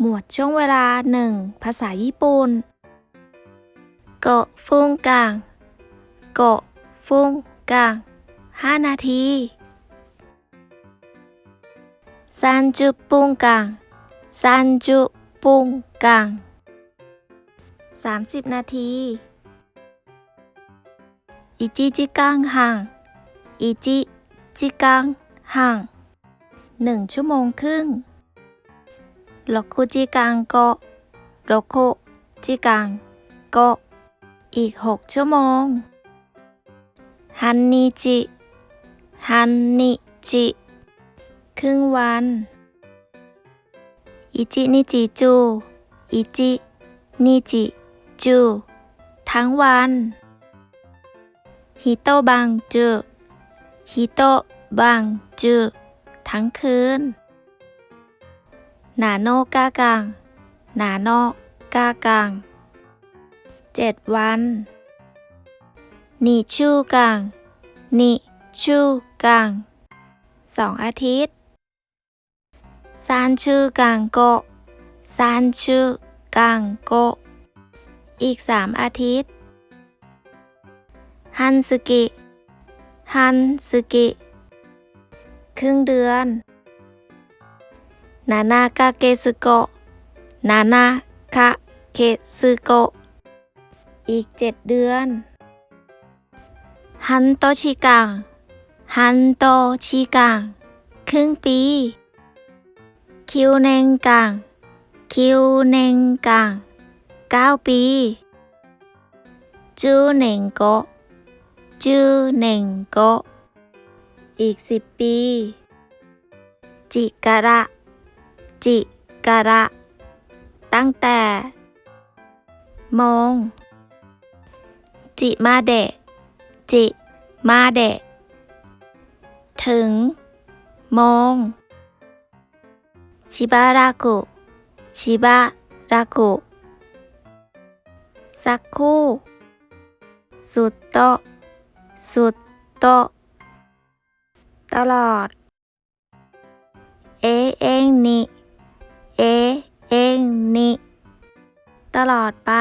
หมวดช่วงเวลาหนึ่งภาษาญี่ปุ่นโกะฟุงกังโกะฟุงกังห้านาทีซันจุปุงกังซันจุปุงกังสามสิบนาทีอิจิจิกังหังอิจิจิกังหังหนึ่งชั่วโมงครึ่ง 6时间后6时间后อีก 6 ชั่วโมงฮันนิจิฮันนิจิครึ่งวันอิจินิจิจูอิจินิจิจูทั้งวันฮิโตบังจูฮิโตบังจูทั้งคืน นาโนกากังนาโนกากังเจ็ดวันนิชูกังนิชูกังสองอาทิตย์ซานชูกังโกะซานชูกังโกะอีกสามอาทิตย์ ฮันสกิ ฮันสกิ ครึ่งเดือน นานาคาเกสึโกะนานาคาเกสึโกะอีกเจ็ดเดือน ฮันโตชิกัง ฮันโตชิกัง ครึ่งปี คิวเนงกัง คิวเนงกังเก้าปีจูเนงโกจูเนงโกอีกสิบปี จิกระ จิการะ ตั้งแต่ มง จิมาเดะจิมาเดะถึง มง ชิบารากุ ชิบารากุสักคู่ สุดโต สุดโต ตลอด เอเองนิ เอ เองนิ ตลอดไป